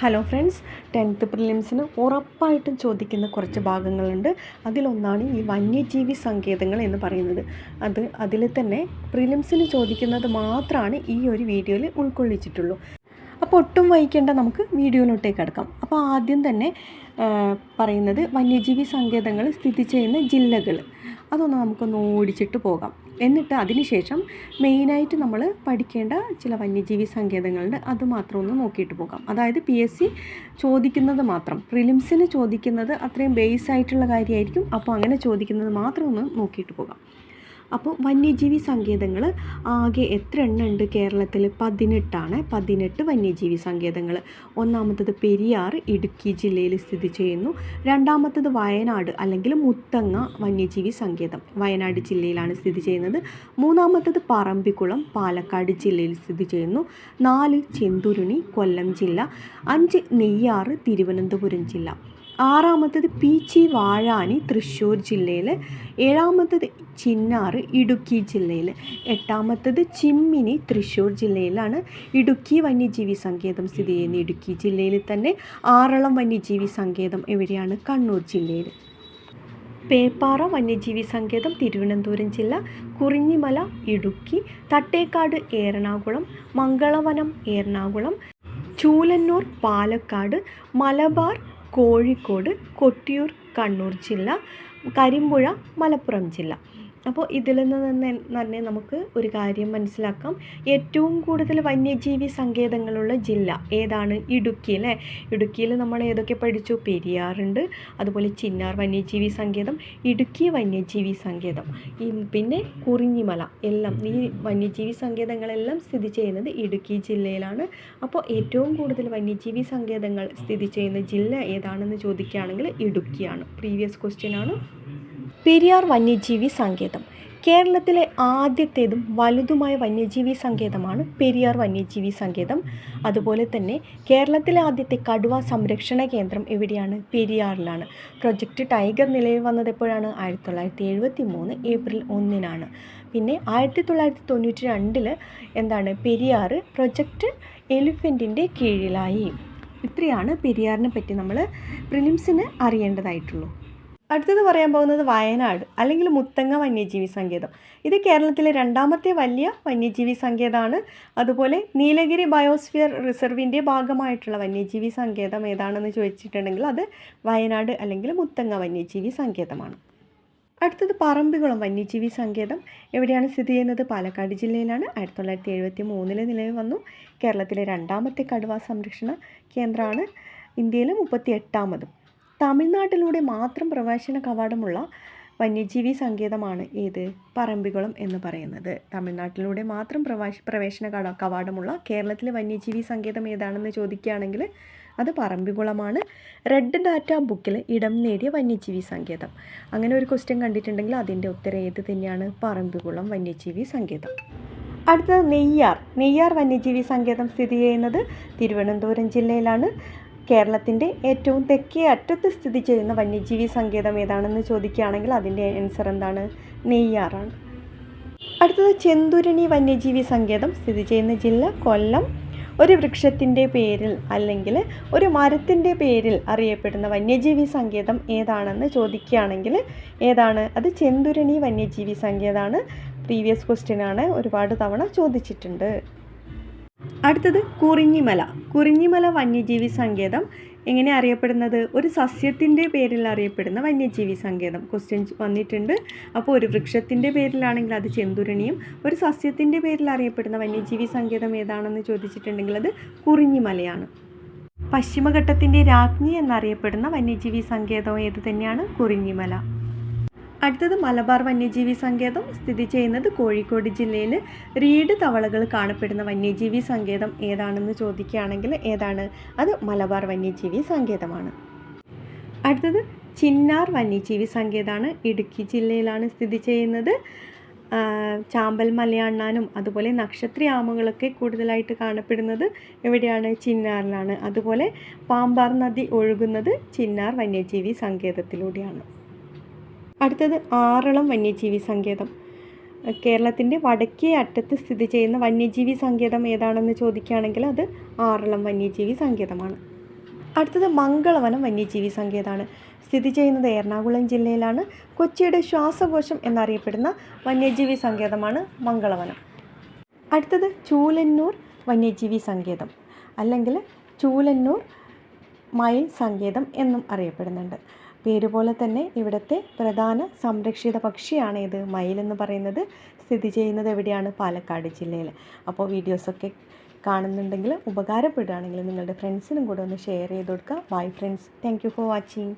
Hello friends tenth പ്രിലിംസിന് ഉറപ്പായിട്ടും ചോദിക്കുന്ന കുറച്ച് ഭാഗങ്ങളുണ്ട്. അതിലൊന്നാണ് ഈ വന്യജീവി സങ്കേതങ്ങൾ എന്ന് പറയുന്നത്. അത് അതിൽ തന്നെ പ്രിലിംസിന് ചോദിക്കുന്നത് മാത്രമാണ് ഈ ഒരു വീഡിയോയിൽ ഉൾക്കൊള്ളിച്ചിട്ടുള്ളൂ. അപ്പോൾ ഒട്ടും വൈകിക്കേണ്ട നമുക്ക് വീഡിയോയിലോട്ടേക്ക് കിടക്കാം. അപ്പോൾ ആദ്യം തന്നെ പറയുന്നത് വന്യജീവി സങ്കേതങ്ങൾ സ്ഥിതി ചെയ്യുന്ന ജില്ലകൾ. അതൊന്ന് നമുക്കൊന്ന് ഓടിച്ചിട്ട് പോകാം. എന്നിട്ട് അതിനുശേഷം മെയിനായിട്ട് നമ്മൾ പഠിക്കേണ്ട ചില വന്യജീവി സങ്കേതങ്ങളുണ്ട്. അത് മാത്രം ഒന്ന് നോക്കിയിട്ട് പോകാം. അതായത് പി എസ് സി ചോദിക്കുന്നത് മാത്രം. പ്രിലിംസിന് ചോദിക്കുന്നത് അത്രയും ബേസ് ആയിട്ടുള്ള കാര്യമായിരിക്കും. അപ്പോൾ അങ്ങനെ ചോദിക്കുന്നത് മാത്രം ഒന്ന് നോക്കിയിട്ട് പോകാം. അപ്പോൾ വന്യജീവി സങ്കേതങ്ങൾ ആകെ എത്ര എണ്ണം ഉണ്ട് കേരളത്തിൽ? പതിനെട്ടാണ്. പതിനെട്ട് വന്യജീവി സങ്കേതങ്ങൾ. ഒന്നാമത്തത് പെരിയാർ ഇടുക്കി ജില്ലയിൽ സ്ഥിതി ചെയ്യുന്നു. രണ്ടാമത്തത് വയനാട് അല്ലെങ്കിൽ മുത്തങ്ങ വന്യജീവി സങ്കേതം വയനാട് ജില്ലയിലാണ് സ്ഥിതി ചെയ്യുന്നത്. മൂന്നാമത്തത് പറമ്പിക്കുളം പാലക്കാട് ജില്ലയിൽ സ്ഥിതി ചെയ്യുന്നു. നാല് ചെന്തുരുണി കൊല്ലം ജില്ല. അഞ്ച് നെയ്യാറ് തിരുവനന്തപുരം ജില്ല. ആറാമത്തത് പീച്ചി വാഴാനി തൃശ്ശൂർ ജില്ലയിൽ ഏഴാമത്തത് ചിന്നാർ ഇടുക്കി ജില്ലയിൽ എട്ടാമത്തത് ചിമ്മിനി തൃശ്ശൂർ ജില്ലയിലാണ് ഇടുക്കി വന്യജീവി സങ്കേതം സ്ഥിതി ചെയ്യുന്ന ഇടുക്കി ജില്ലയിൽ തന്നെ ആറളം വന്യജീവി സങ്കേതം എവിടെയാണ്? കണ്ണൂർ ജില്ലയിൽ. പേപ്പാറ വന്യജീവി സങ്കേതം തിരുവനന്തപുരം ജില്ല കുറിഞ്ഞിമല ഇടുക്കി തട്ടേക്കാട് എറണാകുളം മംഗളവനം എറണാകുളം ചൂലന്നൂർ പാലക്കാട് മലബാർ കോഴിക്കോട് കൊട്ടിയൂർ കണ്ണൂർ ജില്ല കരിമ്പുഴ മലപ്പുറം ജില്ല. അപ്പോൾ ഇതിൽ നിന്ന് തന്നെ നമുക്ക് ഒരു കാര്യം മനസ്സിലാക്കാം. ഏറ്റവും കൂടുതൽ വന്യജീവി സങ്കേതങ്ങളുള്ള ജില്ല ഏതാണ്? ഇടുക്കി അല്ലേ? ഇടുക്കിയിൽ നമ്മൾ ഏതൊക്കെ പഠിച്ചു? പെരിയാറുണ്ട് അതുപോലെ ചിന്നാർ വന്യജീവി സങ്കേതം ഇടുക്കി വന്യജീവി സങ്കേതം. ഈ പിന്നെ കുറിഞ്ഞിമല എല്ലാം ഈ വന്യജീവി സങ്കേതങ്ങളെല്ലാം സ്ഥിതി ചെയ്യുന്നത് ഇടുക്കി ജില്ലയിലാണ്. അപ്പോൾ ഏറ്റവും കൂടുതൽ വന്യജീവി സങ്കേതങ്ങൾ സ്ഥിതി ചെയ്യുന്ന ജില്ല ഏതാണെന്ന് ചോദിക്കുകയാണെങ്കിൽ ഇടുക്കിയാണ്. പ്രീവിയസ് ക്വസ്റ്റ്യൻ ആണ്. പെരിയാർ വന്യജീവി സങ്കേതം. കേരളത്തിലെ ആദ്യത്തേതും വലുതുമായ വന്യജീവി സങ്കേതമാണ് പെരിയാർ വന്യജീവി സങ്കേതം. അതുപോലെ തന്നെ കേരളത്തിലെ ആദ്യത്തെ കടുവ സംരക്ഷണ കേന്ദ്രം എവിടെയാണ്? പെരിയാറിലാണ്. പ്രൊജക്റ്റ് ടൈഗർ നിലവിൽ വന്നത് എപ്പോഴാണ്? ആയിരത്തി തൊള്ളായിരത്തി എഴുപത്തി മൂന്ന് ഏപ്രിൽ ഒന്നിനാണ്. പിന്നെ ആയിരത്തി തൊള്ളായിരത്തി തൊണ്ണൂറ്റി രണ്ടിൽ എന്താണ്? പെരിയാർ പ്രൊജക്റ്റ് എലിഫന്റിന്റെ കീഴിലായി. ഇത്രയാണ് പെരിയാറിനെ പറ്റി നമ്മൾ പ്രിലിംസിന് അറിയേണ്ടതായിട്ടുള്ളൂ. അടുത്തത് പറയാൻ പോകുന്നത് വയനാട് അല്ലെങ്കിൽ മുത്തങ്ങ വന്യജീവി സങ്കേതം. ഇത് കേരളത്തിലെ രണ്ടാമത്തെ വലിയ വന്യജീവി സങ്കേതമാണ്. അതുപോലെ നീലഗിരി ബയോസ്ഫിയർ റിസർവിന്റെ ഭാഗമായിട്ടുള്ള വന്യജീവി സങ്കേതം ഏതാണെന്ന് ചോദിച്ചിട്ടുണ്ടെങ്കിൽ അത് വയനാട് അല്ലെങ്കിൽ മുത്തങ്ങ വന്യജീവി സങ്കേതമാണ്. അടുത്തത് പറമ്പുകുളം വന്യജീവി സങ്കേതം. എവിടെയാണ് സ്ഥിതി ചെയ്യുന്നത്? പാലക്കാട് ജില്ലയിലാണ്. ആയിരത്തി തൊള്ളായിരത്തി എഴുപത്തി മൂന്നിൽ നിലവിൽ വന്നു. കേരളത്തിലെ രണ്ടാമത്തെ കടുവ സംരക്ഷണ കേന്ദ്രമാണ്. ഇന്ത്യയിലെ മുപ്പത്തി എട്ടാമതും തമിഴ്നാട്ടിലൂടെ മാത്രം പ്രവേശന കവാടമുള്ള വന്യജീവി സങ്കേതമാണ് ഏത്? പറമ്പിക്കുളം എന്ന് പറയുന്നത്. തമിഴ്നാട്ടിലൂടെ മാത്രം പ്രവാശ പ്രവേശന കവാടമുള്ള കേരളത്തിലെ വന്യജീവി സങ്കേതം ഏതാണെന്ന് ചോദിക്കുകയാണെങ്കിൽ അത് പറമ്പിക്കുളമാണ് റെഡ് ഡാറ്റ ബുക്കിൽ ഇടം നേടിയ വന്യജീവി സങ്കേതം. അങ്ങനെ ഒരു ക്വസ്റ്റ്യൻ കണ്ടിട്ടുണ്ടെങ്കിൽ അതിന്റെ ഉത്തരം ഏത് തന്നെയാണ്? പറമ്പിക്കുളം വന്യജീവി സങ്കേതം. അടുത്തത് നെയ്യാർ. നെയ്യാർ വന്യജീവി സങ്കേതം സ്ഥിതി ചെയ്യുന്നത് തിരുവനന്തപുരം ജില്ലയിലാണ്. കേരളത്തിന്റെ ഏറ്റവും തെക്കേ അറ്റത്ത് സ്ഥിതി ചെയ്യുന്ന വന്യജീവി സങ്കേതം ഏതാണെന്ന് ചോദിക്കുകയാണെങ്കിൽ അതിന്റെ ആൻസർ എന്താണ്? നെയ്യാറാണ്. അടുത്തത് ചെന്തുരണി വന്യജീവി സങ്കേതം സ്ഥിതി ചെയ്യുന്ന ജില്ല കൊല്ലം. ഒരു വൃക്ഷത്തിന്റെ പേരിൽ അല്ലെങ്കിൽ ഒരു മരത്തിന്റെ പേരിൽ അറിയപ്പെടുന്ന വന്യജീവി സങ്കേതം ഏതാണെന്ന് ചോദിക്കുകയാണെങ്കിൽ ഏതാണ്? അത് ചെന്തുരണി വന്യജീവി സങ്കേതമാണ് പ്രീവിയസ് ക്വസ്റ്റ്യനാണ് ഒരുപാട് തവണ ചോദിച്ചിട്ടുണ്ട്. അടുത്തത് കുറിഞ്ഞിമല. കുറിഞ്ഞിമല വന്യജീവി സങ്കേതം. എങ്ങനെ അറിയപ്പെടുന്നത്? ഒരു സസ്യത്തിന്റെ പേരിൽ അറിയപ്പെടുന്ന വന്യജീവി സങ്കേതം. ക്വസ്റ്റ്യൻ വന്നിട്ടുണ്ട്. അപ്പോൾ ഒരു വൃക്ഷത്തിന്റെ പേരിലാണെങ്കിൽ അത് ചെന്തുരണിയും ഒരു സസ്യത്തിന്റെ പേരിൽ അറിയപ്പെടുന്ന വന്യജീവി സങ്കേതം ഏതാണെന്ന് ചോദിച്ചിട്ടുണ്ടെങ്കിൽ അത് കുറിഞ്ഞിമലയാണ്. പശ്ചിമഘട്ടത്തിന്റെ രാജ്ഞി എന്നറിയപ്പെടുന്ന വന്യജീവി സങ്കേതം ഏത് തന്നെയാണ്? കുറിഞ്ഞിമല. അടുത്തത് മലബാർ വന്യജീവി സങ്കേതം സ്ഥിതി ചെയ്യുന്നത് കോഴിക്കോട് ജില്ലയിൽ. റീഡ് തവളകൾ കാണപ്പെടുന്ന വന്യജീവി സങ്കേതം ഏതാണെന്ന് ചോദിക്കുകയാണെങ്കിൽ ഏതാണ്? അത് മലബാർ വന്യജീവി സങ്കേതമാണ്. അടുത്തത് ചിന്നാർ വന്യജീവി സങ്കേതമാണ് ഇടുക്കി ജില്ലയിലാണ് സ്ഥിതി ചെയ്യുന്നത്. ചാമ്പൽ മലയണ്ണാനും അതുപോലെ നക്ഷത്രയാമങ്ങളൊക്കെ കൂടുതലായിട്ട് കാണപ്പെടുന്നത് എവിടെയാണ്? ചിന്നാറിലാണ്. അതുപോലെ പാമ്പാർ നദി ഒഴുകുന്നത് ചിന്നാർ വന്യജീവി സങ്കേതത്തിലൂടെയാണ്. അടുത്തത് ആറളം വന്യജീവി സങ്കേതം. കേരളത്തിന്റെ വടക്കേ അറ്റത്ത് സ്ഥിതി ചെയ്യുന്ന വന്യജീവി സങ്കേതം ഏതാണെന്ന് ചോദിക്കുകയാണെങ്കിൽ അത് ആറളം വന്യജീവി സങ്കേതമാണ്. അടുത്തത് മംഗളവനം വന്യജീവി സങ്കേതമാണ് സ്ഥിതി ചെയ്യുന്നത് എറണാകുളം ജില്ലയിലാണ്. കൊച്ചിയുടെ ശ്വാസകോശം എന്നറിയപ്പെടുന്ന വന്യജീവി സങ്കേതമാണ് മംഗളവനം. അടുത്തത് ചൂലന്നൂർ വന്യജീവി സങ്കേതം അല്ലെങ്കിൽ ചൂലന്നൂർ മയിൽ സങ്കേതം എന്നും അറിയപ്പെടുന്നുണ്ട്. പേര് പോലെ തന്നെ ഇവിടുത്തെ പ്രധാന സംരക്ഷിത പക്ഷിയാണ് ഇത് മയിലെന്ന് പറയുന്നത് സ്ഥിതി ചെയ്യുന്നത് എവിടെയാണ്? പാലക്കാട് ജില്ലയിൽ അപ്പോൾ വീഡിയോസൊക്കെ കാണുന്നുണ്ടെങ്കിൽ ഉപകാരപ്പെടുകയാണെങ്കിൽ നിങ്ങളുടെ ഫ്രണ്ട്സിനും കൂടെ ഒന്ന് ഷെയർ ചെയ്ത് കൊടുക്കുക. Bye friends thank for watching